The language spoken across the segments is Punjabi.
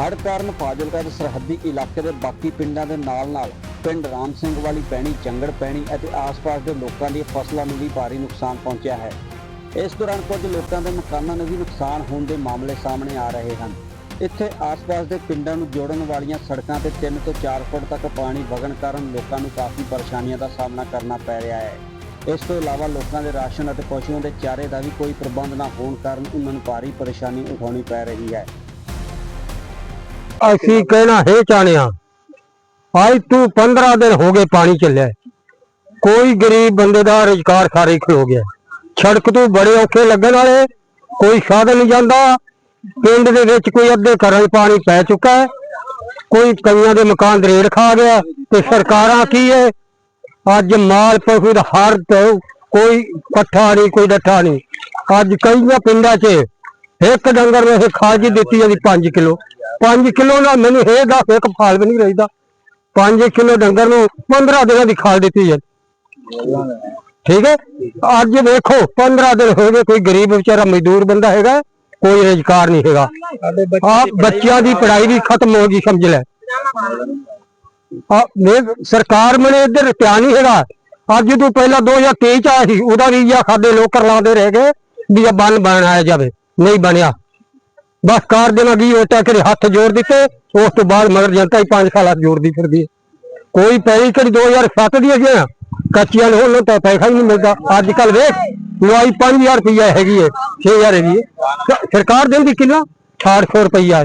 ਹੜ੍ਹ ਕਾਰਨ ਫਾਜ਼ਿਲਕਾ ਦੇ ਸਰਹੱਦੀ ਇਲਾਕੇ ਦੇ ਬਾਕੀ ਪਿੰਡਾਂ ਦੇ ਨਾਲ-ਨਾਲ ਪਿੰਡ ਰਾਮ ਸਿੰਘ ਵਾਲੀ ਪੈਣੀ ਜੰਗੜ ਪੈਣੀ ਅਤੇ ਆਸ-ਪਾਸ ਦੇ ਲੋਕਾਂ ਦੀਆਂ ਫਸਲਾਂ ਨੂੰ ਵੀ ਭਾਰੀ ਨੁਕਸਾਨ ਪਹੁੰਚਿਆ ਹੈ। ਇਸ ਦੌਰਾਨ ਕੁਝ ਲੋਕਾਂ ਦੇ ਮਕਾਨਾਂ ਨੂੰ ਵੀ ਨੁਕਸਾਨ ਹੋਣ ਦੇ ਮਾਮਲੇ ਸਾਹਮਣੇ ਆ ਰਹੇ ਹਨ। ਇੱਥੇ ਆਸ-ਪਾਸ ਦੇ ਪਿੰਡਾਂ ਨੂੰ ਜੋੜਨ ਵਾਲੀਆਂ ਸੜਕਾਂ ਤੇ 3 ਤੋਂ 4 ਫੁੱਟ ਤੱਕ ਪਾਣੀ ਵਗਣ ਕਾਰਨ ਲੋਕਾਂ ਨੂੰ ਕਾਫੀ ਪਰੇਸ਼ਾਨੀਆਂ ਦਾ ਸਾਹਮਣਾ ਕਰਨਾ ਪੈ ਰਿਹਾ ਹੈ। ਇਸ ਤੋਂ ਇਲਾਵਾ ਲੋਕਾਂ ਦੇ ਰਾਸ਼ਨ ਅਤੇ ਪਸ਼ੂਆਂ ਦੇ ਚਾਰੇ ਦਾ ਵੀ ਕੋਈ ਪ੍ਰਬੰਧ ਨਾ ਹੋਣ ਕਾਰਨ ਉਹਨਾਂ ਨੂੰ ਭਾਰੀ ਪਰੇਸ਼ਾਨੀ ਉਠਾਉਣੀ ਪੈ ਰਹੀ ਹੈ। ਅਸੀਂ ਕਹਿਣਾ, ਹੈ ਚਾਹਣਿਆ ਅੱਜ ਤੂੰ 15 ਦਿਨ ਹੋ ਗਏ ਪਾਣੀ ਚੱਲਿਆ। ਕੋਈ ਗਰੀਬ ਬੰਦੇ ਦਾ ਰੁਜ਼ਗਾਰ ਸਾਰੇ ਖਲੋ ਗਿਆ। ਸੜਕ ਤੋਂ ਬੜੇ ਔਖੇ ਲੱਗਣ ਵਾਲੇ, ਕੋਈ ਸਾਧਨ ਨਹੀਂ ਜਾਂਦਾ। ਪਿੰਡ ਦੇ ਵਿੱਚ ਕੋਈ ਅੱਧੇ ਘਰਾਂ 'ਚ ਪਾਣੀ ਪੈ ਚੁੱਕਾ ਹੈ। ਕੋਈ ਕਈਆਂ ਦੇ ਮਕਾਨ ਦਰੇੜ ਖਾ ਗਿਆ, ਤੇ ਸਰਕਾਰਾਂ ਕੀ ਹੈ? ਅੱਜ ਮਾਲ ਪਸ਼ੂ ਦਾ ਹਰ ਤੋਂ ਕੋਈ ਪੱਠਾ ਨਹੀਂ, ਕੋਈ ਡੱਠਾ ਨਹੀਂ। ਅੱਜ ਕਈਆਂ ਪਿੰਡਾਂ 'ਚ ਇੱਕ ਡੰਗਰ ਨੂੰ ਇਹ ਖਾਜ ਦਿੱਤੀ ਜਾਂਦੀ 5 ਕਿਲੋ। 5 ਕਿਲੋ ਨਾਲ ਮੈਨੂੰ ਇਹ ਦੱਸ ਇੱਕ ਫਾਲ ਵੀ ਨਹੀਂ ਰਹਿਦਾ। 5 ਕਿਲੋ ਡੰਗਰ ਨੂੰ 15 ਦਿਨਾਂ ਦੀ ਖਾਲ ਦਿੱਤੀ ਜਾਂਦੀ ਠੀਕ ਹੈ? ਅੱਜ ਵੇਖੋ 15 ਦਿਨ ਹੋ ਗਏ, ਕੋਈ ਗਰੀਬ ਵਿਚਾਰਾ ਮਜ਼ਦੂਰ ਬੰਦਾ ਹੈਗਾ, ਕੋਈ ਰੁਜ਼ਗਾਰ ਨਹੀਂ ਹੈਗਾ। ਆ ਬੱਚਿਆਂ ਦੀ ਪੜ੍ਹਾਈ ਵੀ ਖਤਮ ਹੋ ਗਈ, ਸਮਝ ਲੈ। ਆ ਸਰਕਾਰ ਮਨੇ ਇੱਧਰ ਧਿਆਨ ਨਹੀਂ ਹੈਗਾ। ਅੱਜ ਤੋਂ ਪਹਿਲਾਂ 2023 ਚ ਆਇਆ ਸੀ, ਉਹਦਾ ਵੀ ਇਹ ਖਾਦੇ ਲੋਕਰ ਲਾਉਂਦੇ ਰਹਿ ਗਏ ਵੀ ਇਹ ਬੰਨ ਬਣਾਇਆ ਜਾਵੇ। ਨਹੀਂ ਬਣਿਆ। ਬਸ ਕਾਰ ਦੇ ਨਾਲ ਗਈ ਉਹ ਤਾਂ ਕਰੇ ਹੱਥ ਜੋੜ ਦਿੱਤੇ ਉਸ ਤੋਂ ਬਾਅਦ ਮਗਰ ਜਨਤਾ ਹੀ ਪੰਜ ਸਾਲ ਹੱਥ ਜੋੜਦੀ ਫਿਰਦੀ ਹੈ ਕੋਈ ਪੈਸੇ ਕਿਹੜੀ 2007 ਦੀ ਹੈਗੀ ਆ ਕੱਚੀਆਂ ਨੂੰ ਉਹਨਾਂ ਤਾਂ ਪੈਸਾ ਹੀ ਨਹੀਂ ਮਿਲਦਾ ਅੱਜ ਕੱਲ ਵੇਖ ਦਵਾਈ 5000 ਰੁਪਈਆ ਹੈਗੀ ਹੈ 6000 ਹੈਗੀ ਹੈ ਸ- ਸਰਕਾਰ ਦਿੰਦੀ ਕਿੰਨਾ 800 ਰੁਪਈਆ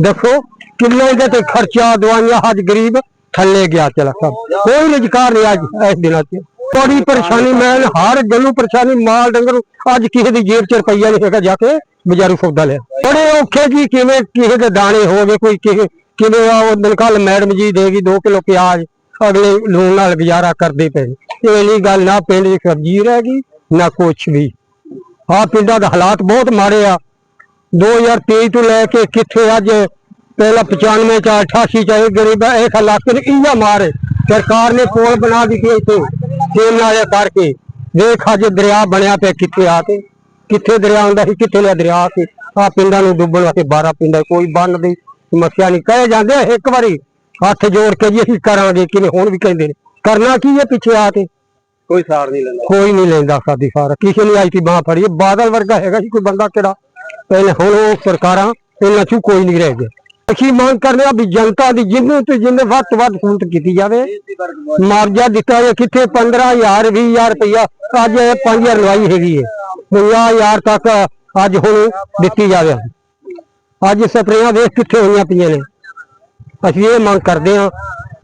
ਦੇਖੋ ਕਿੰਨਾ ਇਹਦੇ ਤੇ ਖਰਚਾ ਦਵਾਈਆਂ ਅੱਜ ਗਰੀਬ ਥੱਲੇ ਗਿਆ ਚਲਾ ਸਭ ਕੋਈ ਰੁਜ਼ਗਾਰ ਨਹੀਂ ਅੱਜ ਇਸ ਦਿਨਾਂ 'ਚ ਬੜੀ ਪਰੇਸ਼ਾਨੀ ਮੈਂ ਹਰ ਗੱਲੋਂ ਪਰੇਸ਼ਾਨੀ ਮਾਲ ਡੰਗਰ ਨੂੰ ਅੱਜ ਕਿਸੇ ਦੀ ਜੇਬ 'ਚ ਰੁਪਈਆ ਨਹੀਂ ਹੈਗਾ ਜਾ ਕੇ ਬਜ਼ਾਰੂ ਸੌਦਾ ਲਿਆ। ਬੜੇ ਔਖੇ ਜੀ, ਕਿਵੇਂ ਕਿਸੇ ਦੇ ਦਾਣੇ ਹੋ ਗਏ ਕੋਈ ਕਿਸੇ ਕਿਵੇਂ ਆ ਉਹ ਦਿਨ ਕੱਲ ਮੈਡਮ ਜੀ ਦੇਗੀ 2 ਕਿਲੋ ਪਿਆਜ਼ ਅਗਲੇ ਲੂਣ ਨਾਲ ਗੁਜ਼ਾਰਾ ਕਰਦੇ ਪਏ। ਇਹ ਨਹੀਂ ਗੱਲ ਨਾ ਪਿੰਡ 'ਚ ਸਬਜ਼ੀ ਰਹਿ ਗਈ, ਨਾ ਕੁਛ ਵੀ। ਆ ਪਿੰਡਾਂ ਦਾ ਹਾਲਾਤ ਬਹੁਤ ਮਾੜੇ ਆ। 2023 ਤੋਂ ਲੈ ਕੇ ਕਿੱਥੇ ਅੱਜ ਪਹਿਲਾਂ 95 ਚ 88 ਚ ਇਹ ਗਰੀਬ ਇਸ ਹਾਲਾਤ ਨੂੰ ਇੰਨਾ ਮਾਰ ਸਰਕਾਰ ਨੇ ਪੁਲ ਬਣਾ ਦਿੱਤੇ ਇੱਥੇ ਤੇਲ ਨਾਲੇ ਕਰਕੇ। ਵੇਖ ਅੱਜ ਦਰਿਆ ਬਣਿਆ ਪਿਆ ਕਿੱਥੇ ਆ ਕੇ। ਕਿੱਥੇ ਦਰਿਆ ਹੁੰਦਾ ਸੀ ਕਿੱਥੇ ਲਿਆ ਦਰਿਆ ਕੇ ਆ ਪਿੰਡਾਂ ਨੂੰ ਡੁੱਬਣ ਵਾਸਤੇ 12 ਪਿੰਡਾਂ ਕੋਈ ਬੰਨ ਦੀ ਸਮੱਸਿਆ ਨਹੀਂ। ਕਹੇ ਜਾਂਦੇ ਆ ਇੱਕ ਵਾਰੀ ਹੱਥ ਜੋੜ ਕੇ ਜੀ ਅਸੀਂ ਕਰਾਂਗੇ ਕਿਵੇਂ ਹੁਣ ਵੀ ਕਹਿੰਦੇ ਨੇ। ਕਰਨਾ ਕੀ ਹੈ ਪਿੱਛੇ ਆ ਕੇ? ਕੋਈ ਸਾਰ ਨਹੀਂ ਲੈਂਦਾ। ਕੋਈ ਨਹੀਂ ਲੈਂਦਾ ਸਾਡੀ ਸਾਰ। ਕਿਸੇ ਨੇ ਆਈ ਤੀ ਬਾਹ ਫੜੀ ਬਾਦਲ ਵਰਗਾ ਹੈਗਾ ਸੀ ਕੋਈ ਬੰਦਾ ਕਿਹੜਾ? ਪਹਿਲੇ ਹੁਣ ਉਹ ਸਰਕਾਰਾਂ ਇਹਨਾਂ ਚੋਂ ਕੋਈ ਨਹੀਂ ਰਹਿ ਗਿਆ। ਅਸੀਂ ਮੰਗ ਕਰਦੇ ਆ ਵੀ ਜਨਤਾ ਦੀ ਜਿੰਨੂੰ ਤੇ ਜਿੰਨੇ ਵੱਧ ਤੋਂ ਵੱਧ ਸਹੂਲਤ ਕੀਤੀ ਜਾਵੇ। ਮੁਆਵਜ਼ਾ ਦਿੱਤਾ ਜਾਏ ਕਿੱਥੇ 15000 20000 ਰੁਪਇਆ ਅੱਜ ਇਹ 5000 ਲਵਾਈ ਹੈਗੀ ਹੈ। 50000 ਤੱਕ ਅੱਜ ਹੁਣ ਦਿੱਤੀ ਜਾਵੇ। ਅੱਜ ਸਪਰੇਆਂ ਵੇਖ ਕਿੱਥੇ ਹੋਈਆਂ ਪਈਆਂ ਨੇ। ਅਸੀਂ ਇਹ ਮੰਗ ਕਰਦੇ ਹਾਂ,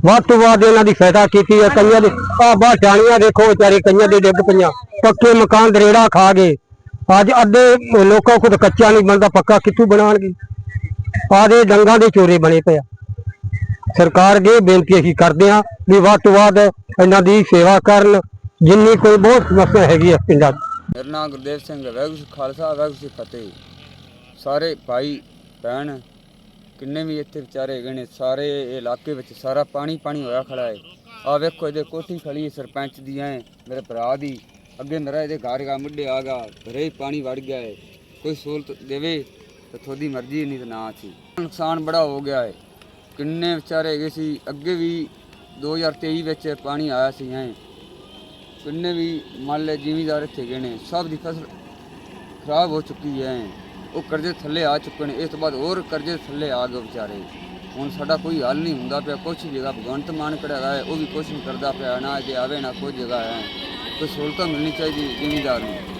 ਵੱਧ ਤੋਂ ਵੱਧ ਇਹਨਾਂ ਦੀ ਫਾਇਦਾ ਕੀਤੀ ਹੈ ਕਈਆਂ ਦੇ ਆ ਬਾਹ ਟਾਣੀਆਂ ਦੇਖੋ ਵਿਚਾਰੇ, ਕਈਆਂ ਦੇ ਡਿੱਗ ਪਈਆਂ। ਪੱਕੇ ਮਕਾਨ ਦਰੇੜਾ ਖਾ ਗਏ। ਅੱਜ ਅੱਧੇ ਲੋਕਾਂ ਕੋਲ ਕੱਚਾ ਨਹੀਂ ਬਣਦਾ, ਪੱਕਾ ਕਿੱਥੋਂ ਬਣਾਉਣਗੇ? ਆਦੇ ਡੰਗਾਂ ਦੇ ਚੋਰੇ ਬਣੇ ਪਿਆ ਸਰਕਾਰ ਅੱਗੇ ਬੇਨਤੀ ਅਸੀਂ ਕਰਦੇ ਹਾਂ ਵੀ ਵੱਧ ਤੋਂ ਵੱਧ ਇਹਨਾਂ ਦੀ ਸੇਵਾ ਕਰਨ। ਜਿੰਨੀ ਕੋਈ ਬਹੁਤ ਸਮੱਸਿਆ ਹੈਗੀ ਹੈ ਪਿੰਡਾਂ ਦੀ। ਮੇਰਾ ਨਾਮ ਗੁਰਦੇਵ ਸਿੰਘ ਹੈ। ਵਾਹਿਗੁਰੂ ਜੀ ਖਾਲਸਾ, ਵਾਹਿਗੁਰੂ ਜੀ ਫਤਿਹ। ਸਾਰੇ ਭਾਈ, ਭੈਣ ਕਿੰਨੇ ਵੀ ਇੱਥੇ ਵਿਚਾਰੇ ਹੈਗੇ ਨੇ, ਸਾਰੇ ਇਲਾਕੇ ਵਿੱਚ ਸਾਰਾ ਪਾਣੀ ਪਾਣੀ ਹੋਇਆ ਖੜਾ ਹੈ। ਆ ਵੇਖੋ, ਇਹਦੇ ਕੋਠੀ ਖੜੀ ਹੈ, ਸਰਪੰਚ ਦੀ ਐ, ਮੇਰੇ ਭਰਾ ਦੀ। ਅੱਗੇ ਮੇਰਾ ਇਹਦੇ ਘਰ ਦਾ ਮੁੱਢੇ ਆ ਗਾ, ਘਰੇ ਪਾਣੀ ਵੜ ਗਿਆ ਹੈ। ਕੋਈ ਸਹੂਲਤ ਦੇਵੇ ਤਾਂ ਤੁਹਾਡੀ ਮਰਜ਼ੀ ਨਹੀਂ ਤਾਂ ਨਾ ਸੀ ਨੁਕਸਾਨ ਬੜਾ ਹੋ ਗਿਆ ਹੈ। ਕਿੰਨੇ ਵਿਚਾਰੇ ਹੈਗੇ ਸੀ, ਅੱਗੇ ਵੀ 2023 ਵਿੱਚ ਪਾਣੀ ਆਇਆ ਸੀ ਐ। ਕਿੰਨੇ ਵੀ ਮੰਨ ਲੈ ਜ਼ਿਮੀਦਾਰ ਇੱਥੇ ਗਏ ਨੇ, ਸਭ ਦੀ ਫਸਲ ਖਰਾਬ ਹੋ ਚੁੱਕੀ ਹੈ। ਉਹ ਕਰਜ਼ੇ ਥੱਲੇ ਆ ਚੁੱਕੇ ਨੇ, ਇਸ ਤੋਂ ਬਾਅਦ ਹੋਰ ਕਰਜ਼ੇ ਥੱਲੇ ਆ ਗਏ ਵਿਚਾਰੇ। ਹੁਣ ਸਾਡਾ ਕੋਈ ਹੱਲ ਨਹੀਂ ਹੁੰਦਾ ਪਿਆ, ਕੁਛ ਜਗ੍ਹਾ ਭਗਵੰਤ ਮਾਨ ਕਢਾਗਾ ਹੈ, ਉਹ ਵੀ ਕੁਛ ਨਹੀਂ ਕਰਦਾ ਪਿਆ, ਨਾ ਅੱਗੇ ਆਵੇ ਨਾ ਕੋਈ ਜਗ੍ਹਾ ਹੈ। ਕੋਈ ਸਹੂਲਤਾਂ ਮਿਲਣੀ ਚਾਹੀਦੀ ਜ਼ਿਮੀਦਾਰ ਨੂੰ।